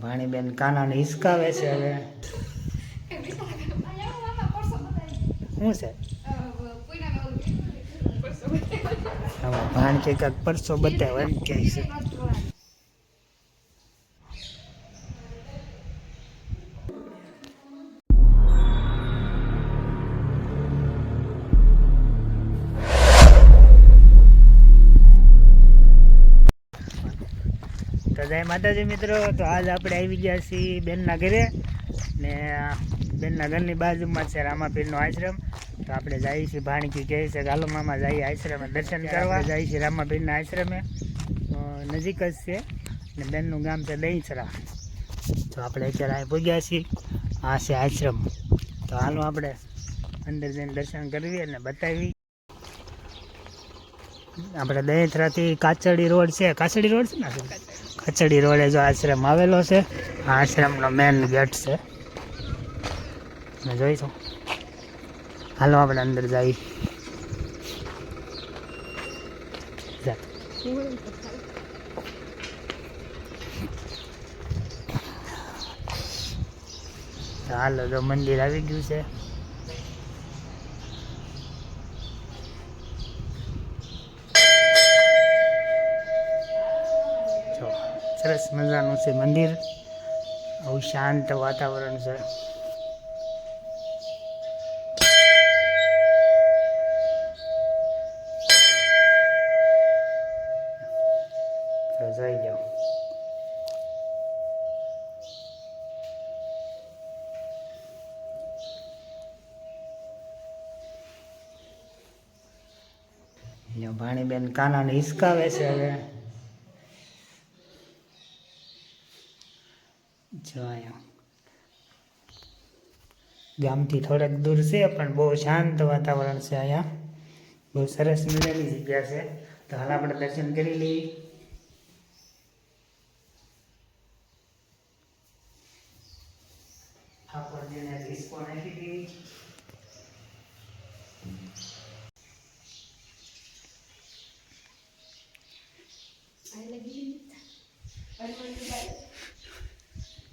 ભાણીબેન કાનાને હિસકાવે છે હવે. શું છે? ભાણ કે કાક પરસો બતાવે એમ કહે છે. જય માતાજી મિત્રો. તો આજ આપણે આવી ગયા છીએ બેનના ઘરે ને બેનના ઘરની બાજુમાં છે રામાપીરનો આશ્રમ. તો આપણે જઈએ છીએ ભાણકી કહે છે ગાલો મામા જઈએ આશ્રમે દર્શન કરવા. જઈએ છીએ રામાપીરના આશ્રમે. નજીક જ છે ને બેનનું ગામ છે દહીંચરા. તો આપણે અત્યારે અહીં પૂગ્યા છીએ. આ છે આશ્રમ. તો હાલો આપણે અંદર જઈને દર્શન કરવી અને બતાવી. આપણે દહીંચરાથી કાચડી રોડ છે. કાચડી રોડ છે ને કચડી રોડે જો આશ્રમ આવેલો છે. આ આશ્રમનો મેન ગેટ છે. જોઈશું. હાલો, આપણે અંદર જઈ જા. તો હાલો, જો મંદિર આવી ગયું છે જો સરસ મજાનું છે મંદિર. આવું શાંત વાતાવરણ છે. તો જોઈ જાઓ ભાણીબેન કાનાને હિસકાવે છે હવે જો અહીંયા ગામથી થોડાક દૂર છે પણ બહુ શાંત વાતાવરણ છે અહીંયા. બહુ સરસ મજાની જગ્યા છે. તો હાલ આપણે દર્શન કરી લઈએ.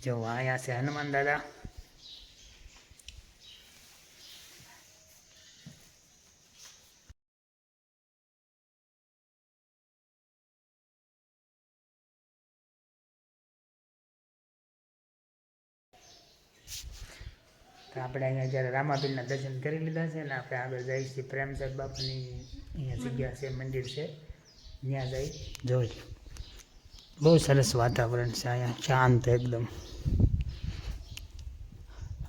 જો અહીંયા છે હનુમાન દાદા. આપણે અહીંયા જ્યારે રામાપીરના દર્શન કરી લીધા છે ને આપણે આગળ જઈએ છીએ પ્રેમ બાપુની અહીંયા જગ્યા છે, મંદિર છે. ત્યાં જઈ જોઈ બહુ સરસ વાતાવરણ છે અહીંયા, શાંત એકદમ.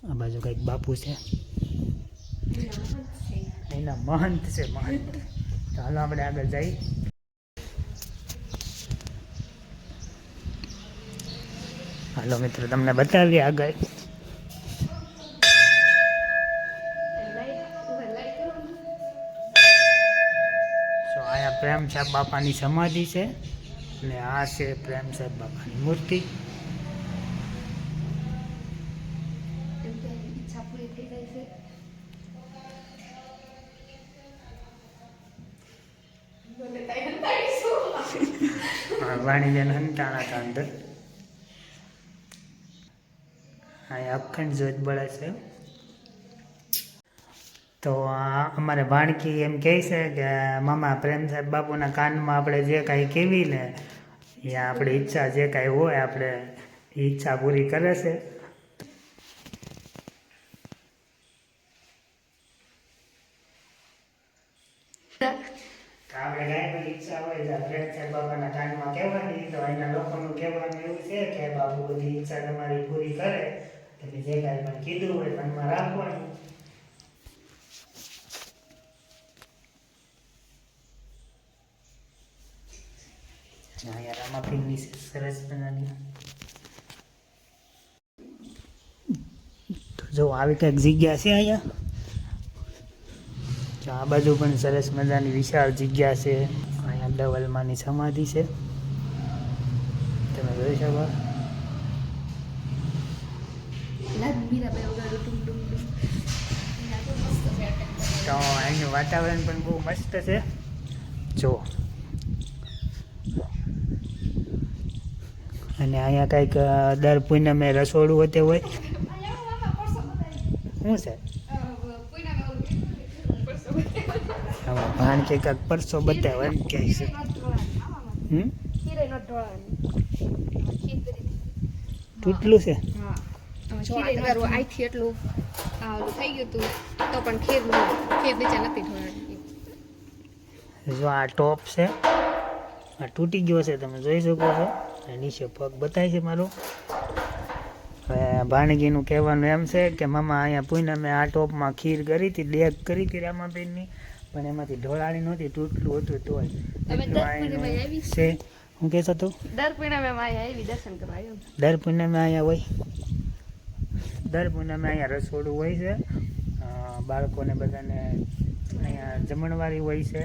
આ બાજુ કંઈક બાપુ છે. એના મહંત છે, મહંત. હાલો આપણે આગળ જઈ હાલો મિત્રો, તમને બતાવીએ આગળ. પ્રેમ સાહેબ બાપાની સમાધિ છે અને આ છે પ્રેમ સાહેબ બાપાની મૂર્તિ. વાણીબેન હંતાણા હતા અંદર. અહીંયા અખંડ જ્યોત બળે છે. તો અમારે ભાણકી એમ કહે છે કે મામા પ્રેમ સાહેબ બાપુના કાનમાં આપણે જે કાંઈ કેવી ને, એ આપણી ઈચ્છા જે કાંઈ હોય આપણે ઈચ્છા પૂરી કરે છે. આપણે કાંઈ પણ ઈચ્છા એવું છે કે બાપુ ઈચ્છા તમારી પૂરી કરે, તમે જે કાંઈ પણ કીધું હોય મનમાં રાખવાનું. અહીંયા રામાપીરની સરસ મજાની તો જો આવી કંઈક જગ્યા છે અહીંયા? તો આ બાજુ પણ સરસ મજાની વિશાળ જગ્યા છે. અહીંયા ડબલમાંની સમાધિ છે. તમે જોઈ શકો. તો અહીંનું વાતાવરણ પણ બહુ મસ્ત છે. જુઓ અને અહીંયા કંઈક દર પૂનમે રસોડું હોતે હોય. શું છે? આમાં કે કાંક પરસો બતાવ્યો એમ કહે છે. તૂટલું છે? એટલું થઈ ગયું હતું તો પણ ખીર ખીર નીચે નથી જો આ ટોપ છે, આ તૂટી ગયો છે, તમે જોઈ શકો છો. નીચે પગ બતાય છે મારો. હવે ભાણગીનું કહેવાનું એમ છે કે મામા અહીંયા પૂનમે આ ટોપમાં ખીર કરી હતી ડેક કરી હતી રામાબેનની પણ એમાંથી ઢોળાણી નહોતી તૂટલું હતું આવી? છે. હું કહેતો હતો દર પૂનમે આવી દર્શન કરવા દર પૂનમે અહીંયા હોય? દર પૂનમે અહીંયા રસોડું હોય છે. બાળકોને બધાને અહીંયા જમણવારી હોય છે.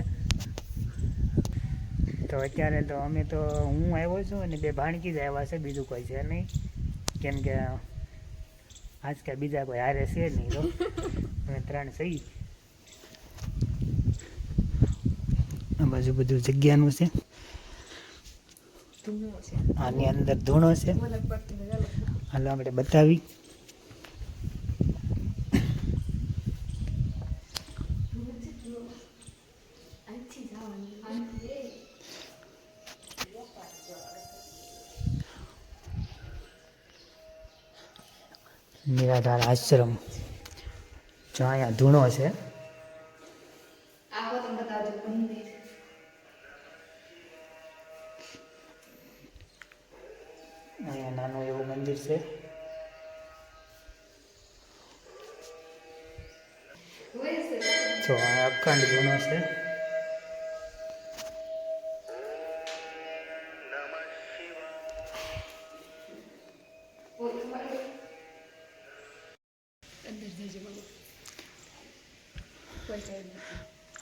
તો અત્યારે તો અમે તો હું આવ્યો છું અને બે ભાણકી જ આવ્યા છે બીજું કોઈ છે નહીં. કેમ કે આજકાલ બીજા કોઈ હારે છે નહીં તો. અમે ત્રણ સહી. આ બાજુ બધું જગ્યાનું છે. આની અંદર ધૂણો છે. હાલો આપણે બતાવી. નિરાધાર આશ્રમ. જો અહીંયા ધૂણો છે. અહીંયા નાનું એવું મંદિર છે. જો આ અખંડ ધૂણો છે.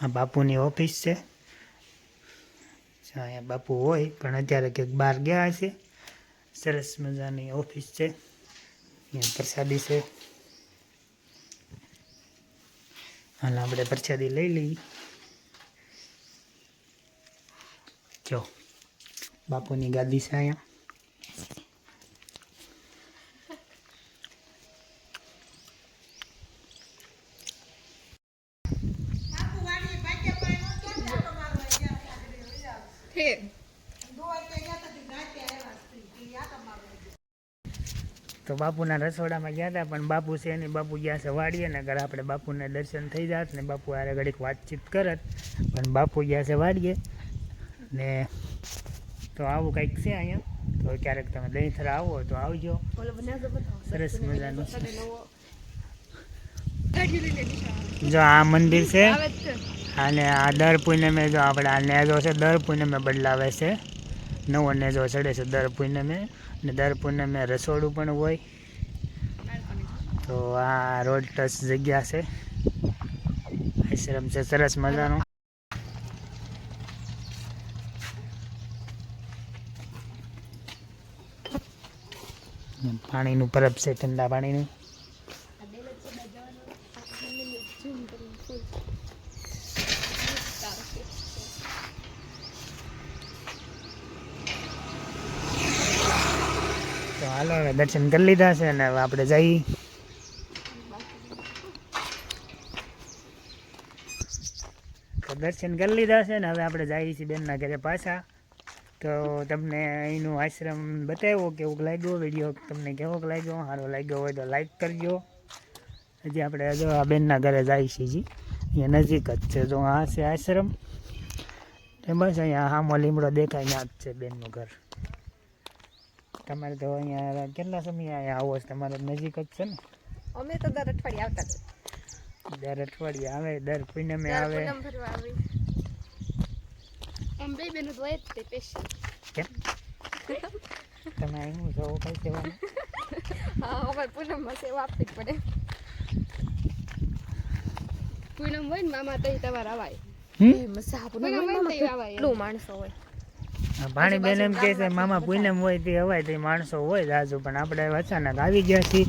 આ બાપુની ઓફિસ છે. અહીંયા બાપુ હોય, પણ અત્યારે કંઈક બહાર ગયા હશે. સરસ મજાની ઓફિસ છે. અહીંયા પ્રસાદી છે. હાલ આપણે પ્રસાદી લઈ લઈએ. જો, બાપુની ગાદી છે અહીંયા. તો બાપુના રસોડામાં ગયા હતા પણ બાપુ છે નહીં બાપુ ગયા છે વાડીએ ને ઘરે આપણે બાપુને દર્શન થઈ જાત ને બાપુ આરે ઘડીક વાતચીત કરત પણ બાપુ ગયા છે વાડીએ. ને તો આવું કંઈક છે અહીંયા. તો ક્યારેક તમે દહીંથરા આવો તો આવજો. સરસ મજાનું. જો આ મંદિર છે. છે. અને આ દર પૂનમે જો આપણે આ નેજો છે દર પૂનમે બદલાવે છે. નવો નેજો ચડે છે દર પૂનમે. ને દર પૂનમે રસોડું પણ હોય. તો આ રોડ ટચ જગ્યા છે. આશ્રમ છે, સરસ મજાનો. પાણીનું પરબ છે, ઠંડા પાણીનું. તો હાલો હવે દર્શન કરી લીધા છે અને હવે આપણે જઈ. તો દર્શન કરી લીધા છે ને હવે આપણે જઈએ છીએ બેનના ઘરે પાછા. તો તમને અહીંનું આશ્રમ બતાવ્યો કેવું લાગ્યો? વીડિયો તમને કેવો લાગ્યો? સારો લાગ્યો હોય તો લાઈક કરજો. હજી આપણે જો આ બેનના ઘરે જઈએ છીએ જી. અહીંયા નજીક જ છે. જો આ છે આશ્રમ. બસ અહીંયા હામો લીમડો દેખાય ત્યાં જ છે બેનનું ઘર. તમારે તો અહીંયા કેટલા સમય અહીંયા આવો છો? તમારે નજીક જ છે ને? અમે તો દર અઠવાડિયે આવતા જ. દર અઠવાડિયે આવે દર પૂનમે આવે. પૂનમ ભરવા આમ બે બેનો તો હોય જ તે સ્પેશિયલ કેમ? તમે અહીં છો? કઈ સેવાનું? હા અમારે પૂનમમાં સેવા આપવી જ પડે. પૂનમ હોય ને મામા તઈ તમારે અવાય હમ? મજા પૂનમ હોય ને એટલું માણસો હોય. ભાણી બેન એમ કહે છે મામા પૂનમ હોય તે હવાય તે માણસો હોય રાજુ પણ આપણે અચાનક આવી ગયા છીએ.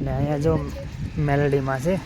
ને અહીંયા જો મેલડીમાં છે.